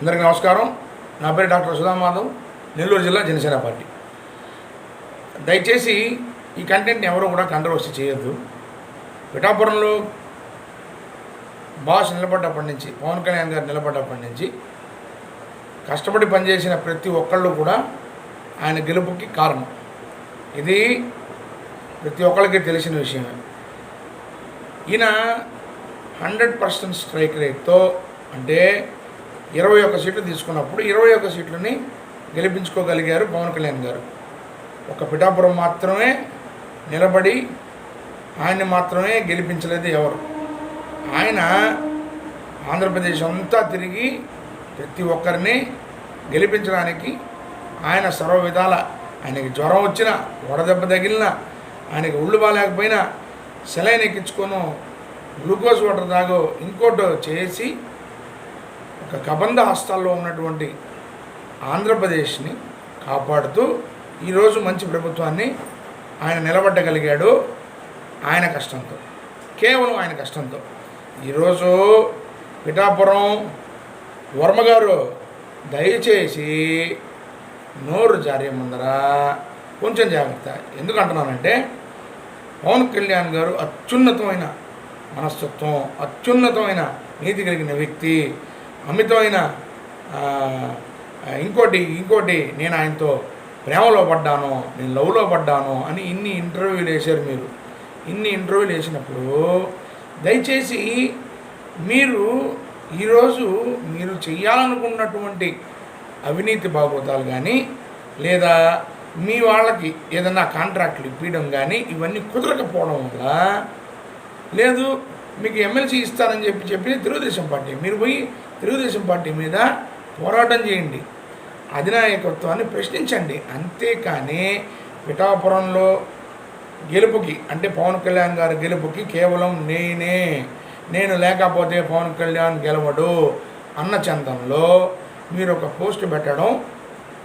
అందరికీ నమస్కారం. నా పేరు డాక్టర్ సుధామాధవ్ నెల్లూరు జిల్లా జనసేన పార్టీ. దయచేసి ఈ కంటెంట్ని ఎవరూ కూడా కంట్రవర్సీ చేయొద్దు. పిఠాపురంలో బాస్ నిలబడ్డప్పటి నుంచి పవన్ కళ్యాణ్ గారు నిలబడ్డప్పటి నుంచి కష్టపడి పనిచేసిన ప్రతి ఒక్కళ్ళు కూడా ఆయన గెలుపుకి కారణం. ఇది ప్రతి ఒక్కరికి తెలిసిన విషయమే. ఈయన హండ్రెడ్ పర్సెంట్ స్ట్రైక్ రేట్తో అంటే ఇరవై ఒక్క సీట్లు తీసుకున్నప్పుడు ఇరవై ఒక్క సీట్లని గెలిపించుకోగలిగారు పవన్ కళ్యాణ్ గారు. ఒక పిఠాపురం మాత్రమే నిలబడి ఆయన్ని మాత్రమే గెలిపించలేదు ఎవరు. ఆయన ఆంధ్రప్రదేశ్ అంతా తిరిగి ప్రతి ఒక్కరిని గెలిపించడానికి ఆయన సర్వ విధాల ఆయనకి జ్వరం వచ్చినా వడదెబ్బ తగిలినా ఆయనకి ఒళ్ళు బాగాలేకపోయినా సెలైన్ ఎక్కించుకోను గ్లూకోజ్ వాటర్ తాగో ఇంకోటో చేసి కబంధ హస్తాల్లో ఉన్నటువంటి ఆంధ్రప్రదేశ్ని కాపాడుతూ ఈరోజు మంచి ప్రభుత్వాన్ని ఆయన నిలబడగలిగాడు ఆయన కష్టంతో. కేవలం ఆయన కష్టంతో. ఈరోజు పిఠాపురం వర్మ గారు దయచేసి నోరు జారే ముందర కొంచెం జాగ్రత్త. ఎందుకంటున్నానంటే పవన్ కళ్యాణ్ గారు అత్యున్నతమైన మనస్తత్వం అత్యున్నతమైన నీతి కలిగిన వ్యక్తి అమితమైన ఇంకోటి ఇంకోటి నేను ఆయనతో ప్రేమలో పడ్డాను నేను లవ్లో పడ్డాను అని ఇన్ని ఇంటర్వ్యూలు వేశారు మీరు. ఇన్ని ఇంటర్వ్యూలు వేసినప్పుడు దయచేసి మీరు ఈరోజు మీరు చేయాలనుకున్నటువంటి అవినీతి బాగోతాలు కానీ లేదా మీ వాళ్ళకి ఏదైనా కాంట్రాక్ట్లు ఇప్పించడం కానీ ఇవన్నీ కుదరకపోవడం వల్ల లేదు మీకు ఎమ్మెల్సీ ఇస్తారని చెప్పి చెప్పి తెలుగుదేశం పార్టీ. మీరు పోయి తెలుగుదేశం పార్టీ మీద పోరాటం చేయండి. అధినాయకత్వాన్ని ప్రశ్నించండి. అంతేకాని పిఠాపురంలో గెలుపుకి అంటే పవన్ కళ్యాణ్ గారి గెలుపుకి కేవలం నేనే నేను లేకపోతే పవన్ కళ్యాణ్ గెలవడు అన్న చందంలో మీరు ఒక పోస్ట్ పెట్టడం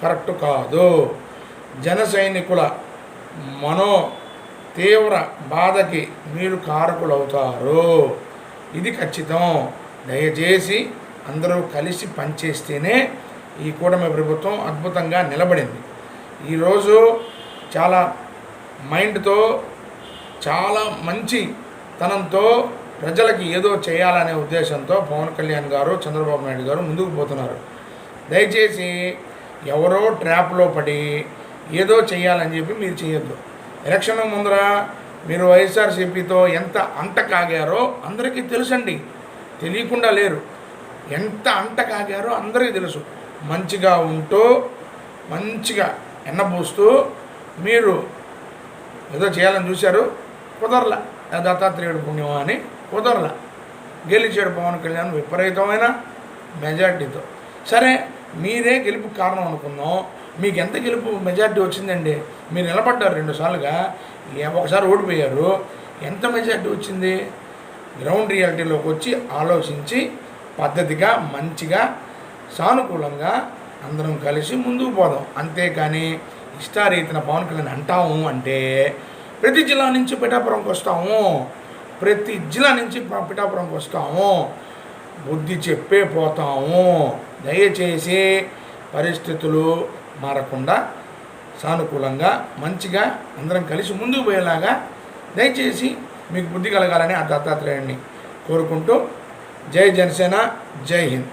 కరెక్ట్ కాదు. జన సైనికుల మనో తీవ్ర బాధకి మీరు కారకులవుతారు. ఇది ఖచ్చితం. దయచేసి అందరూ కలిసి పనిచేస్తేనే ఈ కూటమి ప్రభుత్వం అద్భుతంగా నిలబడింది. ఈరోజు చాలా మైండ్తో చాలా మంచి తనంతో ప్రజలకి ఏదో చేయాలనే ఉద్దేశంతో పవన్ కళ్యాణ్ గారు చంద్రబాబు నాయుడు గారు ముందుకు పోతున్నారు. దయచేసి ఎవరో ట్రాప్లో పడి ఏదో చేయాలని చెప్పి మీరు చేయొద్దు. ఎలక్షన్ ముందర మీరు వైఎస్ఆర్సీపీతో ఎంత అంట కాగారో అందరికీ తెలుసండి. తెలియకుండా లేరు. ఎంత అంట కాగారో అందరికీ తెలుసు. మంచిగా ఉంటూ మంచిగా ఎన్నబూస్తూ మీరు ఏదో చేయాలని చూశారు కుదరల. దత్తాత్రేయుడు పుణ్యం అని కుదరల. గెలిచాడు పవన్ కళ్యాణ్ విపరీతమైన మెజార్టీతో. సరే మీరే గెలుపు కారణం అనుకుందాం. మీకు ఎంత గెలుపు మెజార్టీ వచ్చిందండి? మీరు నిలబడ్డారు రెండుసార్లుగా ఏ- ఒకసారి ఓడిపోయారు. ఎంత మెజార్టీ వచ్చింది? గ్రౌండ్ రియాలిటీలోకి వచ్చి ఆలోచించి పద్ధతిగా మంచిగా సానుకూలంగా అందరం కలిసి ముందుకు పోదాం. అంతేకాని ఇష్టారీతిన పవన్ కళ్యాణ్ అంటాము అంటే ప్రతి జిల్లా నుంచి పిఠాపురంకి వస్తాము. ప్రతి జిల్లా నుంచి పిఠాపురంకి వస్తాము. బుద్ధి చెప్పే పోతాము. దయచేసి పరిస్థితులు మారకుండా సానుకూలంగా మంచిగా అందరం కలిసి ముందుకు పోయేలాగా దయచేసి మీకు బుద్ధి కలగాలని ఆ దత్తాత్రేయుడిని కోరుకుంటూ जय जनसेना जय हिंद।